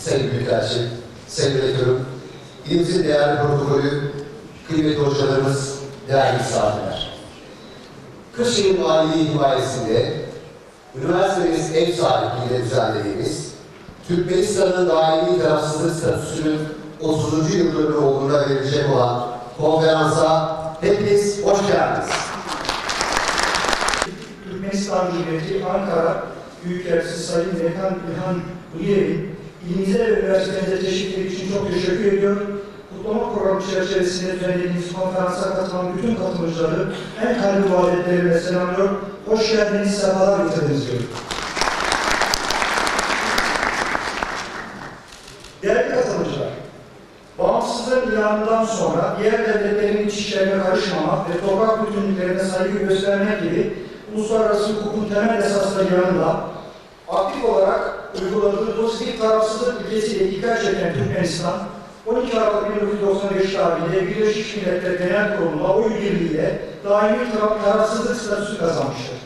Sayın Büyükelçi, Sayın Rektörüm, ilimizin değerli protokolü, kıymetli hocalarımız, değerli misafirler. Kırşehir Valiliği himayesinde üniversitemiz ev sahipliğiyle düzenlediğimiz Türkmenistan'ın daimi tarafsızlık statüsünün 30. yıl dönümü olduğuna verilecek olan konferansa hepiniz hoş geldiniz. Türkmenistan Cumhuriyeti Ankara Büyükelçisi Sayın Reyhan İlhan Uliyev'in ilimize ve üniversitemize teşvikleri için çok teşekkür ediyor. Kutlama programı çerçevesinde düzenlediğimiz konferansa katılan bütün katılımcıları en kalbi muhabbetlerimle selamlıyor. Hoş geldiniz, sefalar getirdiniz diyorum. Değerli katılımcılar, bağımsızlığın ilanından sonra diğer devletlerin iç işlerine karışmamak ve toprak bütünlüklerine saygı göstermek gibi uluslararası hukukun temel esasları yanında aktif olarak uyguladığı pozitif tarafsızlık ilkesiyle dikkat çeken Türkmenistan, 12 Aralık 1995 tarihinde Birleşmiş Milletler Genel Kurulu'na oy birliğiyle daimi taraf, tarafsızlık statüsü kazanmıştır.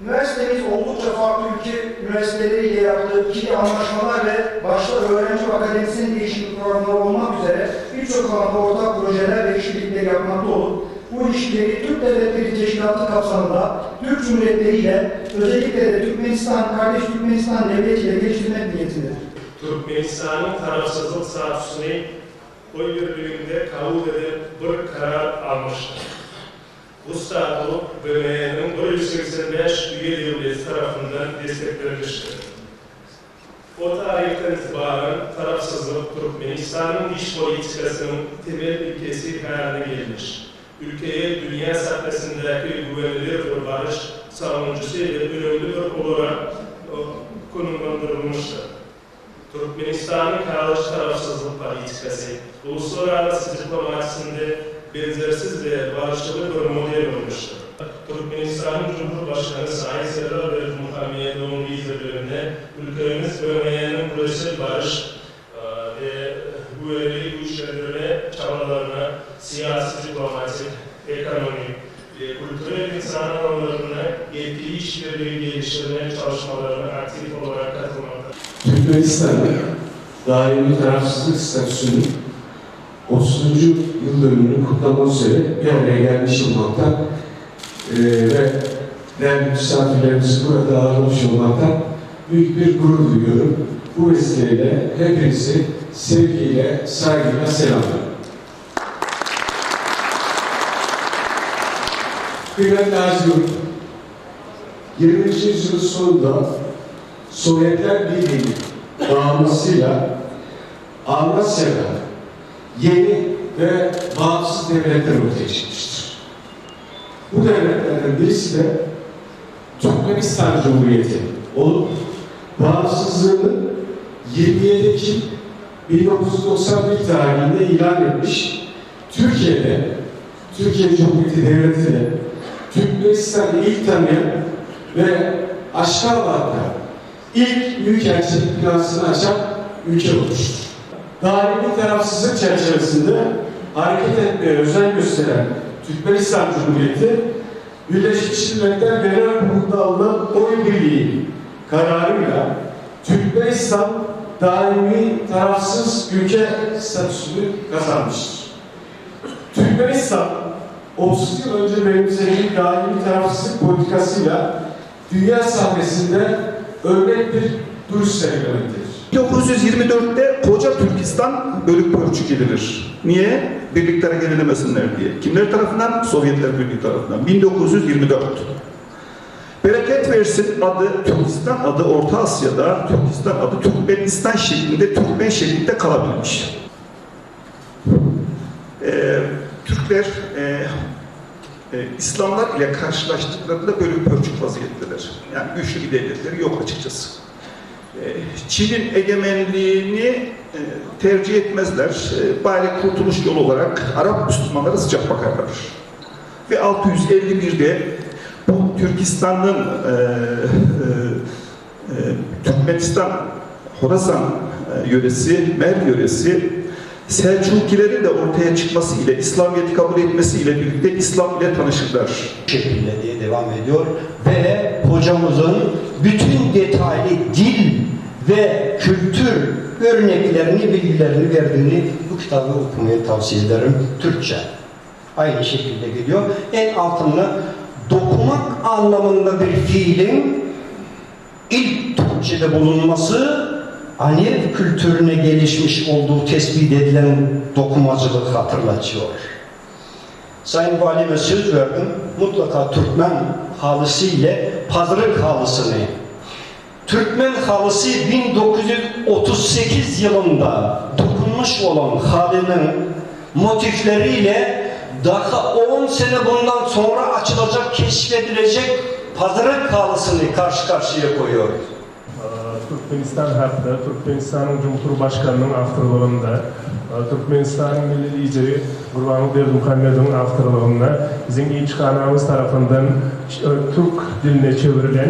Üniversitemiz oldukça farklı ülke üniversiteleriyle yaptığı ikili anlaşmalar ve başta öğrenci ve akademisyen değişiklik programları olmak üzere birçok alanda ortak projeler ve işbirlikler yapmakta olup bu ilişkileri Türk Devletleri Teşkilatı kapsamında Türk Cumhuriyetleri ile özellikle de Türkmenistan, kardeş Türkmenistan Devleti ile geliştirmek niyetindedir. Türkmenistan'ın tarafsızlık statüsünü oy birliğinde kabul edip bir karar almıştır. Bu statü BM'nin 185 üye devleti tarafından desteklenmiştir. O tarihten itibaren tarafsızlık Türkmenistan'ın dış politikasının temel ilkesi haline gelmiş. Ülkeye dünya sahnesindeki güvenilir bir barış savunucusu ve önemli bir olarak o, konumlandırılmıştır. Türkmenistan'ın karşı tarafsızlık politikası, uluslararası diplomasisinde benzersiz ve barışçıl bir model olmuştur. Türkmenistan'ın Cumhurbaşkanı Sayın Serdar Bey Muhammedov'un liderliğinde ülkemiz bölmeyenin küresel barış e, ve güvenliği güçlendirme çabalarına siyasi, diplomatik, kültürel insan alanlarına etkili işbirliği geliştirme çalışmalarına aktif olarak katılmaktadır. Türkmenistan'da daimi tarafsızlık statüsünün 30. yıl dönümünü kutlamak üzere bir araya gelmiş olmaktan eee ve değerli misafirlerimizi burada ağırlamış olmaktan büyük bir gurur duyuyorum. Bu vesileyle hepinizi sevgiyle, saygıyla selamlıyorum. Kıymetli Yurt, 20. yüzyılın sonunda Sovyetler Birliği bağımlısıyla Avrasya'da yeni ve bağımsız devletler ortaya çıkmıştır. Bu devletlerden birisi de Türkmenistan Cumhuriyeti olup bağımsızlığını 27 Ekim 1991 tarihinde ilan etmiş. Türkiye'de, Türkiye Cumhuriyeti Devleti de Türkmenistan'ı ilk tanıyan ve Aşkabat'ta ilk büyükelçilik binasını açan ülke olmuştur. Daimi tarafsızlık çerçevesinde hareket etmeye özen gösteren Türkmenistan Cumhuriyeti, Birleşmiş Milletler Genel Kurulu'nda alınan oy birliği kararıyla Türkmenistan daimi tarafsız ülke statüsünü kazanmıştır. Türkmenistan 30 yıl önce benimsediği daimi tarafsızlık politikasıyla dünya sahnesinde örnek bir duruş sergilemektedir. 1924'te koca Türkistan bölük pörçük edilir. Niye? Birliklere gerilemesinler diye. Kimler tarafından? Sovyetler Birliği tarafından. 1924. Bereket versin adı Türkistan adı Orta Asya'da, Türkistan adı Türkmenistan şeklinde, Türkmen şeklinde kalabilmiş. Türkler e, e, İslamlar ile karşılaştıklarında bölük pörçük vaziyetteler. Yani güçlü bir devletleri yok açıkçası. E, Çin'in egemenliğini e, tercih etmezler. E, Bari kurtuluş yolu olarak Arap Müslümanlara sıcak bakarlar. Ve 651'de bu Türkistan'ın e, e, e, Türkmenistan, Horasan e, yöresi, Mer yöresi Selçukilerin de ortaya çıkması ile İslamiyet'i kabul etmesi ile birlikte İslam ile tanışırlar. şekilde diye devam ediyor ve hocamızın bütün detaylı dil ve kültür örneklerini, bilgilerini verdiğini bu kitabı okumayı tavsiye ederim. Türkçe. Aynı şekilde gidiyor. En altında dokumak anlamında bir fiilin ilk Türkçe'de bulunması Aniyev kültürüne gelişmiş olduğu tespit edilen dokumacılık hatırlatıyor. Sayın Valime söz verdim. Mutlaka Türkmen halısı ile pazarık halısını Türkmen halısı 1938 yılında dokunmuş olan halinin motifleriyle daha 10 sene bundan sonra açılacak, keşfedilecek pazarık halısını karşı karşıya koyuyor. Türkmenistan hakkında Türkmenistan'ın Cumhurbaşkanı'nın avtorluğunda, e, Türkmenistan'ın milli lideri Gurbanguly Berdimuhamedov'un avtorluğunda bizim İçhanamız tarafından e, Türk diline çevrilen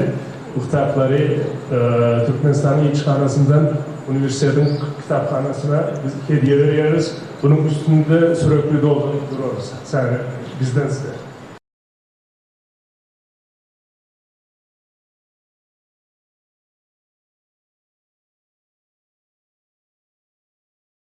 bu kitapları e, Türkmenistan'ın İçhanası'ndan üniversitenin kitaphanasına biz hediye veriyoruz. Bunun üstünde sürekli dolduruyoruz. Sen bizden size.